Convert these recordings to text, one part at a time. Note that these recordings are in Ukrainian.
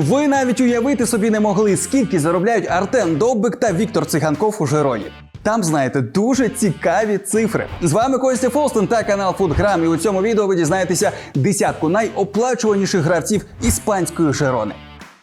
Ви навіть уявити собі не могли, скільки заробляють Артем Довбик та Віктор Циганков у Жироні. Там знаєте дуже цікаві цифри. З вами Костя Фолстон та канал Фудграм. І у цьому відео ви дізнаєтеся десятку найоплачуваніших гравців іспанської Жирони.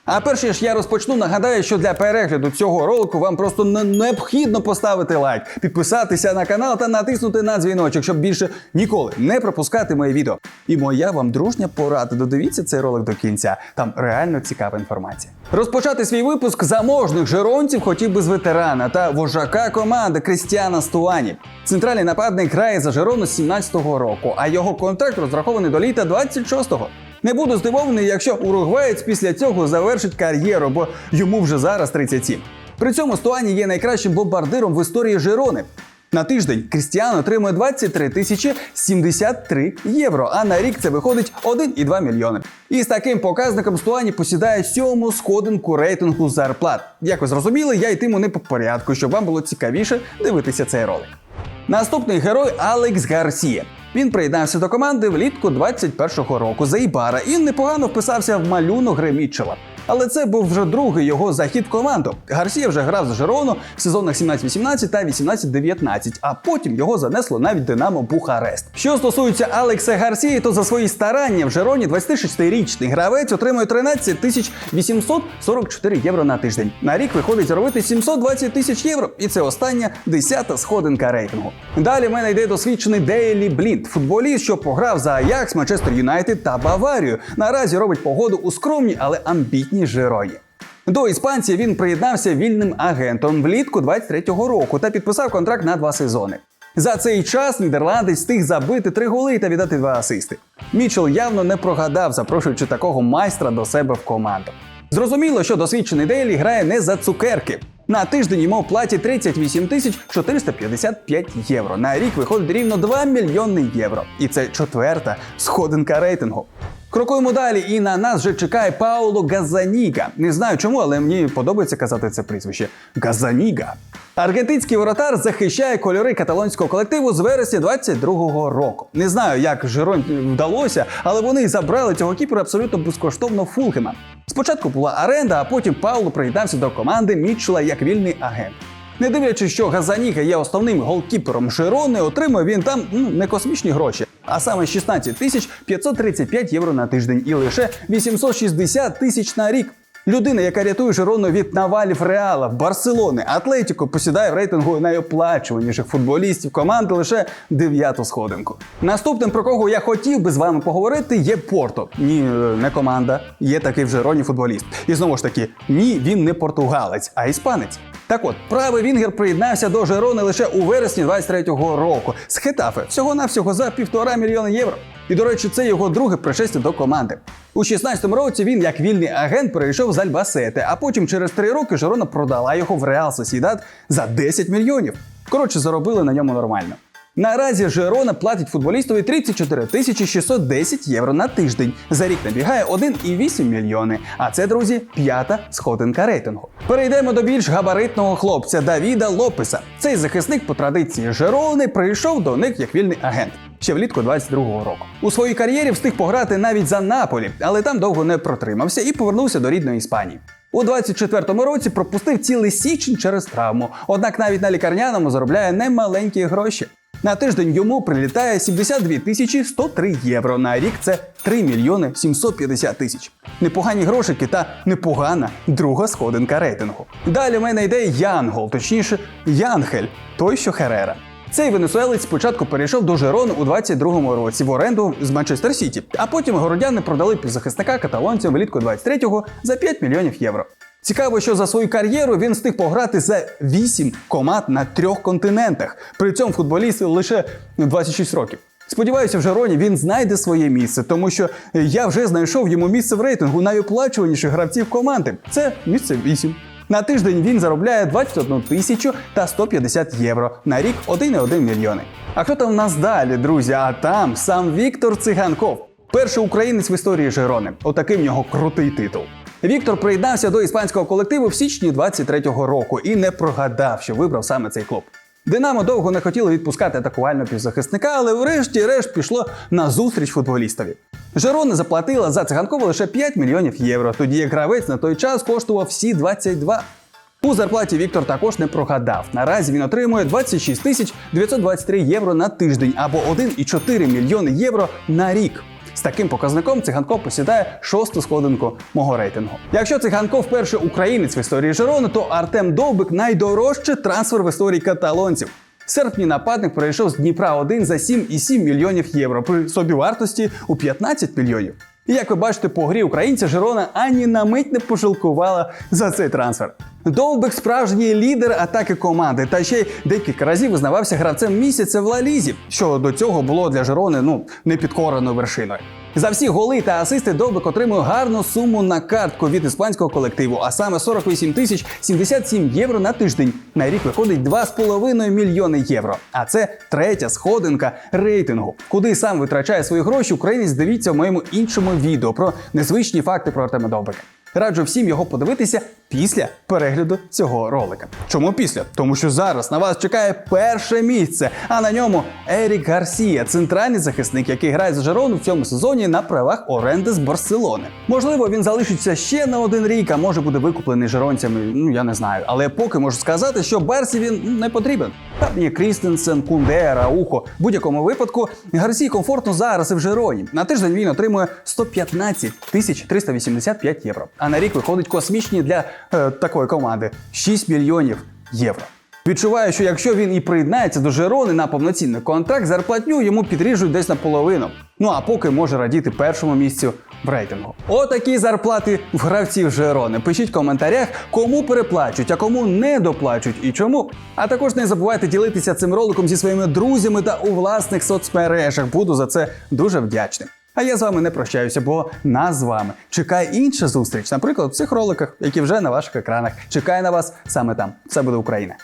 А перш ніж я розпочну, нагадаю, що для перегляду цього ролику вам просто не- необхідно поставити лайк, підписатися на канал та натиснути на дзвіночок, щоб більше ніколи не пропускати моє відео. І моя вам дружня порада. Додивіться цей ролик до кінця. Там реально цікава інформація. Розпочати свій випуск заможних жиронців хотів би з ветерана та вожака команди Крістіана Стуані. Центральний нападник грає за Жирону з 17-го року, а його контракт розрахований до літа 26-го. Не буду здивований, якщо уругваєць після цього завершить кар'єру, бо йому вже зараз 37. При цьому Стуані є найкращим бомбардиром в історії Жирони. На тиждень Крістіан отримує 23 тисячі 73 євро, а на рік це виходить 1,2 мільйони. І з таким показником Стуані посідає сьому сходинку рейтингу зарплат. Як ви зрозуміли, я йтиму не по порядку, щоб вам було цікавіше дивитися цей ролик. Наступний герой Алекс Гарсія. Він приєднався до команди влітку 21-го року за Ібара і непогано вписався в малюнок гри Мітчела. Але це був вже другий його захід в команду. Гарсія вже грав за Жирону в сезонах 17-18 та 18-19, а потім його занесло навіть Динамо Бухарест. Що стосується Алекса Гарсії, то за свої старання в Жироні 26-річний гравець отримує 13 тисяч 844 євро на тиждень. На рік виходить заробити 720 тисяч євро, і це остання десята сходинка рейтингу. Далі в мене йде досвідчений Дейлі Блінд, футболіст, що пограв за Аякс, Манчестер Юнайтед та Баварію. Наразі робить погоду у скромній, але амбітній Жироні. До іспанця він приєднався вільним агентом влітку 23-го року та підписав контракт на два сезони. За цей час нідерландець встиг забити три голи та віддати два асисти. Мічел явно не прогадав, запрошуючи такого майстра до себе в команду. Зрозуміло, що досвідчений Дейлі грає не за цукерки. На тиждень йому платять 38 тисяч 455 євро. На рік виходить рівно 2 мільйони євро. І це четверта сходинка рейтингу. Крокуємо далі, і на нас вже чекає Пауло Газаніга. Не знаю чому, але мені подобається казати це прізвище Газаніга. Аргентинський воротар захищає кольори каталонського колективу з вересня 22-го року. Не знаю, як Жирон вдалося, але вони забрали цього кіпера абсолютно безкоштовно Фулхема. Спочатку була оренда, а потім Пауло приєднався до команди Мітчела як вільний агент. Не дивлячись, що Газаніга є основним голкіпером Жирони, отримує він там ну, не космічні гроші, а саме 16 тисяч 535 євро на тиждень і лише 860 тисяч на рік. Людина, яка рятує Жирону від навалів Реала, Барселони, Атлетіко посідає в рейтингу найоплачуваніших футболістів команди лише дев'яту сходинку. Наступним, про кого я хотів би з вами поговорити, є Порто. Ні, е, не команда, є такий в Жироні футболіст. І знову ж таки, ні, він не португалець, а іспанець. Так от, правий Вінгер приєднався до Жерони лише у вересні 23-го року з Хетафе, всього-навсього за півтора мільйона євро. І, до речі, це його друге пришестя до команди. У 16-му році він, як вільний агент, перейшов з Альбасети, а потім через три роки Жерона продала його в Реал Сосідат за 10 мільйонів. Коротше, заробили на ньому нормально. Наразі Жерона платить футболістові 34 тисячі 610 євро на тиждень. За рік набігає 1,8 мільйони. А це, друзі, п'ята сходинка рейтингу. Перейдемо до більш габаритного хлопця Давіда Лопеса. Цей захисник по традиції Жерони прийшов до них як вільний агент. Ще влітку 22-го року. У своїй кар'єрі встиг пограти навіть за Наполі, але там довго не протримався і повернувся до рідної Іспанії. У 24-му році пропустив цілий січень через травму, однак навіть на лікарняному заробляє немаленькі гроші. На тиждень йому прилітає 72 тисячі 103 євро. На рік це 3 мільйони 750 тисяч. Непогані грошики та непогана друга сходинка рейтингу. Далі в мене йде Янгол, точніше, Янхель, той, що Херера. Цей венесуелець спочатку перейшов до Жерону у 22-му році в оренду з Манчестер Сіті, а потім городяни продали півзахисника каталонцям влітку 23-го за 5 мільйонів євро. Цікаво, що за свою кар'єру він встиг пограти за 8 команд на трьох континентах. При цьому футболіст лише 26 років. Сподіваюся, в Жероні він знайде своє місце, тому що я вже знайшов йому місце в рейтингу найоплачуваніших гравців команди. Це місце 8. На тиждень він заробляє 21 тисячу та 150 євро. На рік 1,1 мільйони. А хто там в нас далі, друзі? А там сам Віктор Циганков. Перший українець в історії Жирони. Отакий в нього крутий титул. Віктор приєднався до іспанського колективу в січні 23-го року і не прогадав, що вибрав саме цей клуб. Динамо довго не хотіли відпускати атакувального півзахисника, але врешті-решт пішло на зустріч футболістові. Жерона заплатила за циганкова лише 5 мільйонів євро, тоді як гравець на той час коштував всі 22. У зарплаті Віктор також не прогадав. Наразі він отримує 26 тисяч 923 євро на тиждень або 1,4 мільйони євро на рік. З таким показником циганков посідає шосту сходинку мого рейтингу. Якщо циганков перший українець в історії Жерони, то Артем Довбик найдорожчий трансфер в історії каталонців. В серпні нападник перейшов з Дніпра 1 за 7,7 мільйонів євро при собівартості у 15 мільйонів. І як ви бачите, по грі українця Жерона ані на мить не пожалкувала за цей трансфер. Довбик справжній лідер атаки команди, та ще й декілька разів визнавався гравцем місяця в Лалізі, що до цього було для Жерони ну непідкореною вершиною. За всі голи та асисти Довбик отримує гарну суму на картку від іспанського колективу, а саме 48 тисяч 77 євро на тиждень. На рік виходить 2,5 мільйони євро. А це третя сходинка рейтингу. Куди сам витрачає свої гроші, українець дивіться в моєму іншому відео про незвичні факти про Артема Довбика. Раджу всім його подивитися після перегляду цього ролика. Чому після? Тому що зараз на вас чекає перше місце, а на ньому Ерік Гарсія, центральний захисник, який грає за Жерону в цьому сезоні на правах оренди з Барселони. Можливо, він залишиться ще на один рік, а може буде викуплений жеронцями. Ну я не знаю. Але поки можу сказати, що Барсі він не потрібен. Там є Крістенсен, Кунде, Раухо. В будь-якому випадку Гарсій комфортно зараз і в Жероні. На тиждень він отримує 115 тисяч 385 євро. А на рік виходить космічні для е, такої команди 6 мільйонів євро. Відчуваю, що якщо він і приєднається до Жерони на повноцінний контракт, зарплатню йому підріжуть десь наполовину. Ну а поки може радіти першому місцю в рейтингу. Отакі зарплати в гравців Жерони. Пишіть в коментарях, кому переплачуть, а кому не доплачуть і чому. А також не забувайте ділитися цим роликом зі своїми друзями та у власних соцмережах. Буду за це дуже вдячним. А я з вами не прощаюся, бо нас з вами чекає інша зустріч, наприклад, в цих роликах, які вже на ваших екранах. Чекає на вас саме там. Це буде Україна.